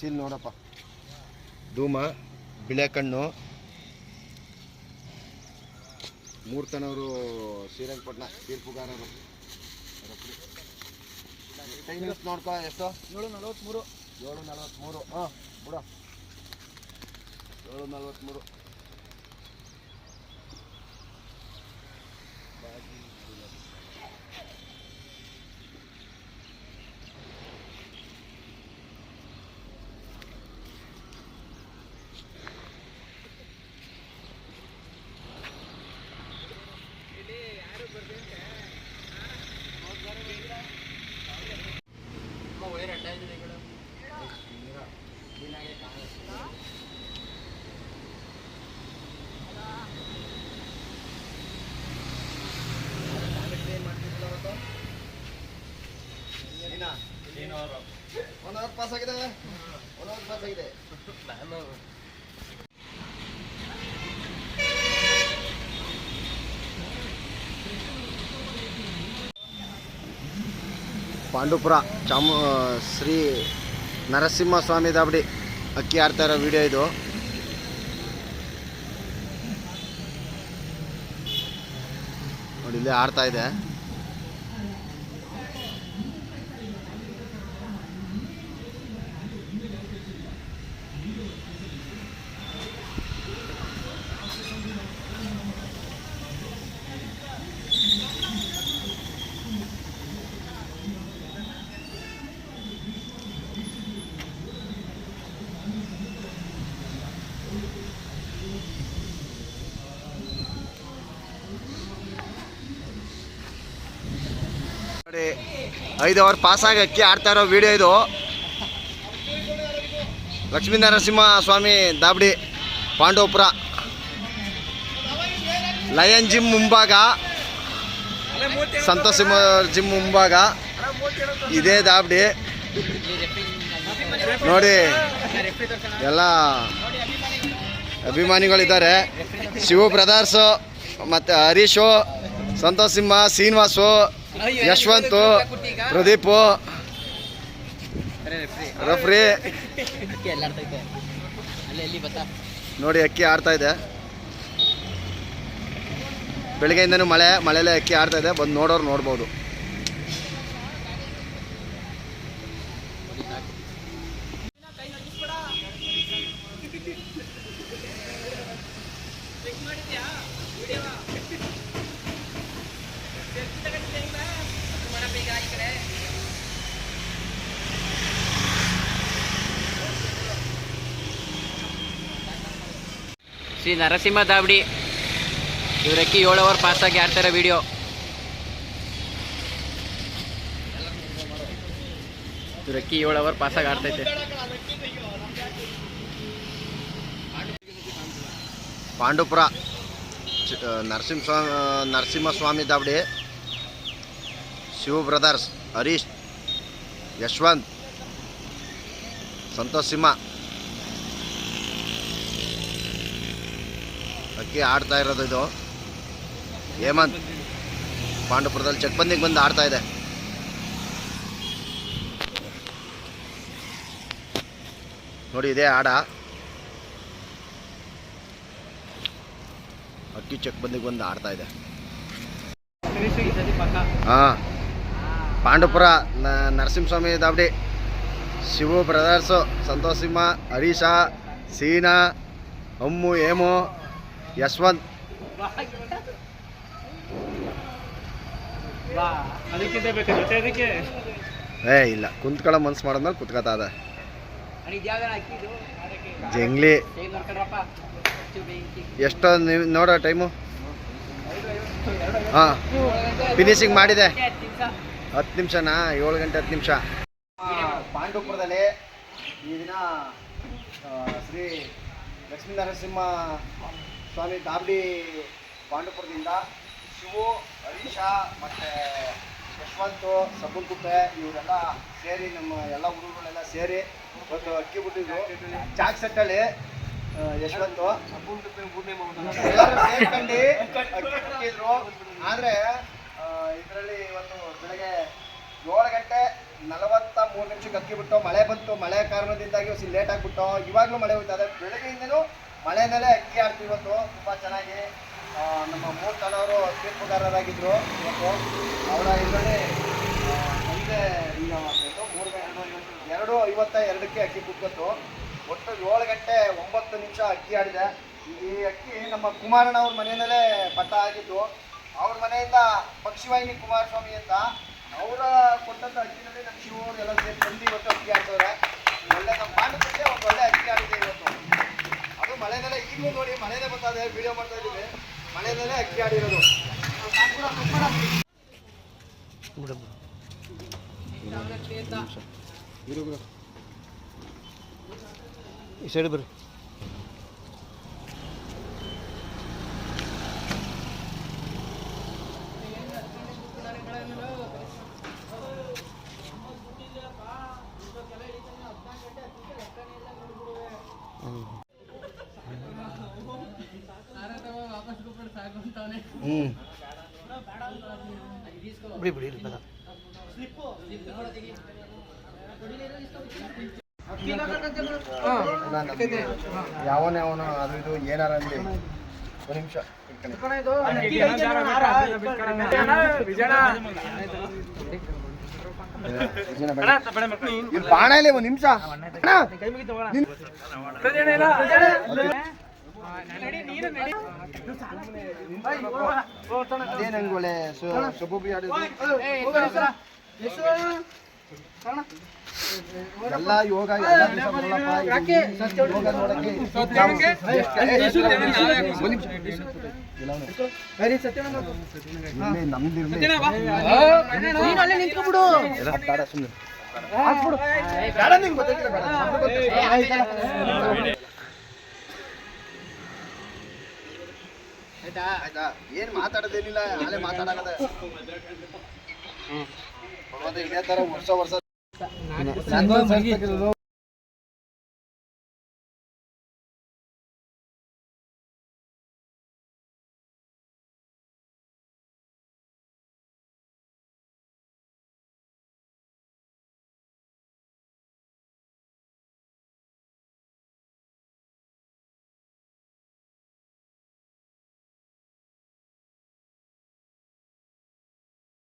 Seal ನೋಡಪ್ಪ. ಧೂಮ ಬಿಳೆ ಕಣ್ಣು ಮೂರ್ತನವರು ಶ್ರೀರಂಗಪಟ್ಟಣ ತೀರ್ಪುಗಾರರು ಟೈಮಿಂಗ್ಸ್ ನೋಡ್ಕೊ ಎಷ್ಟು? ಏಳು ನಲವತ್ತ್ಮೂರು ಏಳು ನಲವತ್ತ್ಮೂರು ಹಾಂ ಬಿಡ. ಏಳು ನಲವತ್ತ್ಮೂರು ಒನ್ ಅವರ್ ಪಾಸ್ ಆಗಿದೆ ಒಂದೊಂದು ಪಾಸ್ ಆಗಿದೆ ಪಾಂಡುಪುರ ಚಾಮು ಶ್ರೀ ನರಸಿಂಹ ಸ್ವಾಮಿ ದಾಬಡಿ ಅಕ್ಕಿ ಆಡ್ತಾ ಇರೋ ವಿಡಿಯೋ ಇದು. ನೋಡಿ ಇಲ್ಲಿ ಆಡ್ತಾ ಇದೆ. ನೋಡಿ, ಐದು ಅವರ್ ಪಾಸ್ ಆಗಿ ಅಕ್ಕಿ ಆಡ್ತಾ ಇರೋ ವಿಡಿಯೋ ಇದು. ಲಕ್ಷ್ಮೀ ನರಸಿಂಹ ಸ್ವಾಮಿ ದಾಬಡಿ, ಪಾಂಡವಪುರ. ಲಯನ್ ಜಿಮ್ ಮುಂಭಾಗ, ಸಂತೋಷ್ ಸಿಂಹ ಜಿಮ್ ಮುಂಭಾಗ, ಇದೇ ದಾಬಡಿ. ನೋಡಿ, ಎಲ್ಲ ಅಭಿಮಾನಿಗಳಿದ್ದಾರೆ. ಶಿವ ಬ್ರದರ್ಸು ಮತ್ತು ಹರೀಶು, ಸಂತೋಷ್ ಸಿಂಹ, ಶ್ರೀನಿವಾಸು. ಯಶವಂತು ಪ್ರದೀಪು. ರಫ್ರಿ ನೋಡಿ ಅಕ್ಕಿ ಆಡ್ತಾ ಇದೆ. ಬೆಳಗ್ಗೆಯಿಂದನೂ ಮಳೆ ಮಳೆಯಲ್ಲೇ ಅಕ್ಕಿ ಆಡ್ತಾ ಇದೆ. ಬಂದು ನೋಡೋರು ನೋಡ್ಬೋದು. ಶ್ರೀ ನರಸಿಂಹ ದಾಬಡಿ ಇವರಕ್ಕಿ ಏಳು ಅವರ್ ಪಾಸಾಗಿ ಆಡ್ತಾರೆ ವಿಡಿಯೋ ಇವರಕ್ಕಿ ಏಳು ಅವರ್ ಪಾಸಾಗಿ ಆಡ್ತೈತೆ ಪಾಂಡುಪುರ ಸ್ವಾಮಿ ನರಸಿಂಹ ಸ್ವಾಮಿ ನರಸಿಂಹಸ್ವಾಮಿ ದಾಬಡಿ ಶಿವ ಬ್ರದರ್ಸ್ ಹರೀಶ್, ಯಶವಂತ್, ಸಂತೋಷ್ ಸಿಂಹ. ಅಕ್ಕಿ ಆಡ್ತಾ ಇರೋದು ಇದು. ಹೇಮಂತ್ ಪಾಂಡವಪುರದಲ್ಲಿ ಚಟ್ಪಂದಿಗೆ ಬಂದು ಆಡ್ತಾ ಇದೆ. ನೋಡಿ, ಇದೇ ಆಡ. ಅಕ್ಕಿ ಚಕ್ಬಂದಿಗೆ ಬಂದು ಆಡ್ತಾ ಇದೆ. ಹಾಂ. ಪಾಂಡಪುರ ನರಸಿಂಹಸ್ವಾಮಿ ದಾವಡಿ ಶಿವು ಬ್ರದರ್ಸು ಸಂತೋಷ್ ಸಿಂಹ, ಹರೀಶ, ಸೀನಾ, ಅಮ್ಮು, ಹೇಮು ಯಶವಂತ್ ಏ ಇಲ್ಲ. ಕುಂತ್ಕೊಳ್ಳೋ ಮನ್ಸು ಮಾಡಿದ್ಮೇಲೆ ಕುತ್ಕೋತಾ ಇದೆ. ಜಂಗ್ಲಿ. ಎಷ್ಟೋ ನೀವು ನೋಡೋ ಟೈಮು. ಹಾಂ ಫಿನಿಶಿಂಗ್ ಮಾಡಿದೆ. ಹತ್ತು ನಿಮಿಷನಾ? ಏಳು ಗಂಟೆ ಹತ್ತು ನಿಮಿಷ. ಪಾಂಡವಪುರದಲ್ಲಿ ಈ ದಿನ ಶ್ರೀ ಲಕ್ಷ್ಮೀ ನರಸಿಂಹ ಸ್ವಾಮಿ ದಾಬಡಿ ಪಾಂಡುಪುರದಿಂದ ಶಿವು, ಹರೀಶ ಮತ್ತು ಯಶವಂತು ಸಬ್ಬುನ್ಕುಪ್ಪೆ ಇವರೆಲ್ಲ ಸೇರಿ ನಮ್ಮ ಎಲ್ಲ ಹುಡುಗರುಗಳೆಲ್ಲ ಸೇರಿ ಇವತ್ತು ಅಕ್ಕಿ ಬಿಟ್ಟಿದ್ರು ಚಾಕ್ ಸೆಟ್ಟಲ್ಲಿ ಯಶವಂತು. ಎಲ್ಲರೂ ಸೇರ್ಕೊಂಡು ಅಕ್ಕಿ ಬಿಟ್ಟಿದ್ರು ಆದರೆ ಇದರಲ್ಲಿ ಇವತ್ತು ಬೆಳಗ್ಗೆ ಏಳು ಗಂಟೆ ನಲವತ್ತ ಮೂರು ನಿಮಿಷಕ್ಕೆ ಅಕ್ಕಿ ಬಿಟ್ಟು ಮಳೆ ಬಂತು. ಮಳೆ ಕಾರಣದಿಂದಾಗಿ ಒಂದು ಲೇಟ್ ಆಗಿಬಿಟ್ಟು ಇವಾಗಲೂ ಮಳೆ ಹೋಗ್ತಾ ಇದೆ ಬೆಳಗ್ಗೆಯಿಂದನೂ ಮಳೆನಲ್ಲೇ ಅಕ್ಕಿ ಆಡ್ತೀವಿ ಇವತ್ತು. ತುಂಬ ಚೆನ್ನಾಗಿ. ನಮ್ಮ ಮೂರು ತನವರು ತೀರ್ಪುಗಾರರಾಗಿದ್ದರು ಇವತ್ತು. ಅವರ ಇದರಲ್ಲಿ ಮುಂದೆ ಈಗ? ಮೂರು ಎರಡು ಐವತ್ತ ಎರಡಕ್ಕೆ ಅಕ್ಕಿ ಕುಕ್ಕತ್ತು ಒಟ್ಟು ಏಳು ಗಂಟೆ ಒಂಬತ್ತು ನಿಮಿಷ ಅಕ್ಕಿ ಆಡಿದೆ. ಈ ಅಕ್ಕಿ ನಮ್ಮ ಕುಮಾರಣ್ಣ ಅವ್ರ ಮನೆಯಲ್ಲೇ ಪಟ್ಟ ಆಗಿದ್ದು. ಅವ್ರ ಮನೆಯಿಂದ ಪಕ್ಷಿವಾಹಿನಿ ಕುಮಾರಸ್ವಾಮಿ ಅಂತ ಅವರ ಕೊಟ್ಟಂತ ಅಕ್ಕಿನಲ್ಲಿ ನಮ್ಮ ಶಿವರು ಎಲ್ಲ ಸೇರಿ ತಂದು ಇವತ್ತು ಅಕ್ಕಿ ಆಡ್ತವ್ರೆ ಒಳ್ಳೆ ನಮ್ಮ ಪಾಂಡಪಕ್ಕೆ ಒಂದು ಒಳ್ಳೆ ಅಕ್ಕಿ ಮಳೆನಲ್ಲೇ ಈಗಲೂ ನೋಡಿ ಮಳೆನೇ ಬರ್ತಾ ಇದೆ ವಿಡಿಯೋ ಮಾಡ್ತಾ ಇದ್ದೀವಿ. ಮಳೆನಲ್ಲೇ ಅಕ್ಕಿ ಆಡಿರೋದು. ಈ ಸೈಡ್ ಬರ್ರಿ. ಹ್ಞೂ ಬಿಡಿ ಬಿಡಿ ಇಲ್ಲಿ ಯಾವನ ಯಾವನ ಅದು ಇದು ಏನಾರ ಅಂದ್ರೆ ಒಂದು ನಿಮಿಷ ಬಾಣ ಇಲ್ಲ ಒಂದು ನಿಮಿಷ. ಅದೇನಂಗ್ ಒಳ್ಳೆ ಸುಬ್ಬಿ ಆಡಿದ್ರು ಎಲ್ಲ ಯೋಗ ಎಲ್ಲ ದಿವ್ಸ ಗೊತ್ತಾಗಿಲ್ಲ. ಆಯ್ತಾ? ಏನ್ ಮಾತಾಡೋದೇನಿಲ್ಲ ನಾಳೆ ಮಾತಾಡಕದೆ ಇದೇ ತರ ವರ್ಷ ವರ್ಷ